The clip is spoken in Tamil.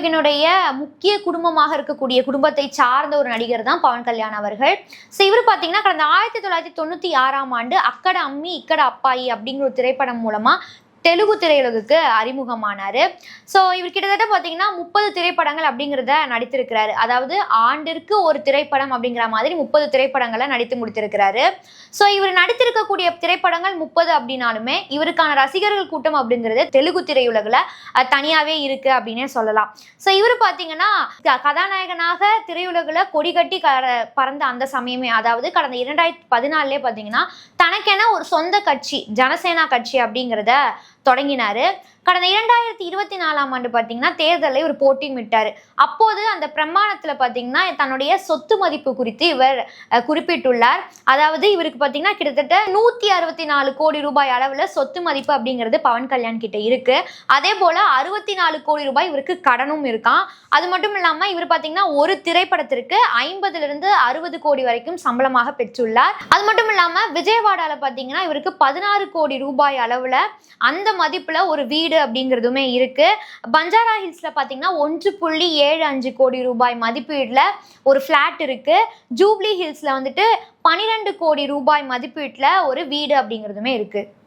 உலகினுடைய முக்கிய குடும்பமாக இருக்கக்கூடிய குடும்பத்தை சார்ந்த ஒரு நடிகர் தான் பவன் கல்யாண் அவர்கள். ஸோ இவர் பார்த்தீங்கன்னா கடந்த ஆயிரத்தி தொள்ளாயிரத்தி தொண்ணூற்றி ஆறாம் ஆண்டு அக்கட அம்மி இக்கட அப்பாயி அப்படிங்கிற ஒரு திரைப்படம் மூலமா தெலுங்கு திரையுலகுக்கு அறிமுகமானார். ஸோ இவர் கிட்டத்தட்ட பார்த்தீங்கன்னா முப்பது திரைப்படங்கள் அப்படிங்கிறத நடித்திருக்கிறாரு. அதாவது ஆண்டிற்கு ஒரு திரைப்படம் அப்படிங்கிற மாதிரி முப்பது திரைப்படங்களை நடித்து முடித்திருக்கிறாரு. ஸோ இவர் நடித்திருக்கக்கூடிய திரைப்படங்கள் முப்பது அப்படின்னாலுமே இவருக்கான ரசிகர்கள் கூட்டம் அப்படிங்கிறது தெலுங்கு திரையுலகில் தனியாகவே இருக்குது அப்படின்னே சொல்லலாம். ஸோ இவர் பார்த்தீங்கன்னா க- கதாநாயகனாக திரையுலகில் கொடி கட்டி பறந்த அந்த சமயமே அதாவது கடந்த இரண்டாயிரத்தி பதினாலே பார்த்தீங்கன்னா தனக்கென ஒரு சொந்த கட்சி ஜனசேனா கட்சி அப்படிங்கிறத தொடங்கினாரு. கடந்த இரண்டாயிரத்தி இருபத்தி நாலாம் ஆண்டு பார்த்தீங்கன்னா தேர்தலில் இவர் போட்டியிட்டார் அப்போது அந்த பிரமாணத்தில் பார்த்தீங்கன்னா தன்னுடைய சொத்து மதிப்பு குறித்து இவர் குறிப்பிட்டுள்ளார். அதாவது இவருக்கு பார்த்தீங்கன்னா கிட்டத்தட்ட நூற்றி அறுபத்தி நாலு கோடி ரூபாய் அளவில் சொத்து மதிப்பு அப்படிங்கிறது பவன் கல்யாண் கிட்ட இருக்கு. அதே போல் அறுபத்தி நாலு கோடி ரூபாய் இவருக்கு கடனும் இருக்கான் அது மட்டும் இல்லாமல் இவர் பார்த்தீங்கன்னா ஒரு திரைப்படத்திற்கு ஐம்பதுலேருந்து அறுபது கோடி வரைக்கும் சம்பளமாக பெற்றுள்ளார். அது மட்டும் இல்லாமல் விஜயவாடாவில் பார்த்தீங்கன்னா இவருக்கு பதினாறு கோடி ரூபாய் அளவில் அந்த மதிப்பில் ஒரு வீடு அப்படிங்கிறதுமே இருக்கு. பஞ்சாரா ஹில்ஸில் பார்த்தீங்கன்னா ஒன்று புள்ளி ஏழு அஞ்சு கோடி ரூபாய் மதிப்பீட்டில் ஒரு ஃப்ளாட் இருக்கு. ஜூப்ளி ஹில்ஸில் வந்துட்டு பன்னிரெண்டு கோடி ரூபாய் மதிப்பீட்டில் ஒரு வீடு அப்படிங்கிறதுமே இருக்குது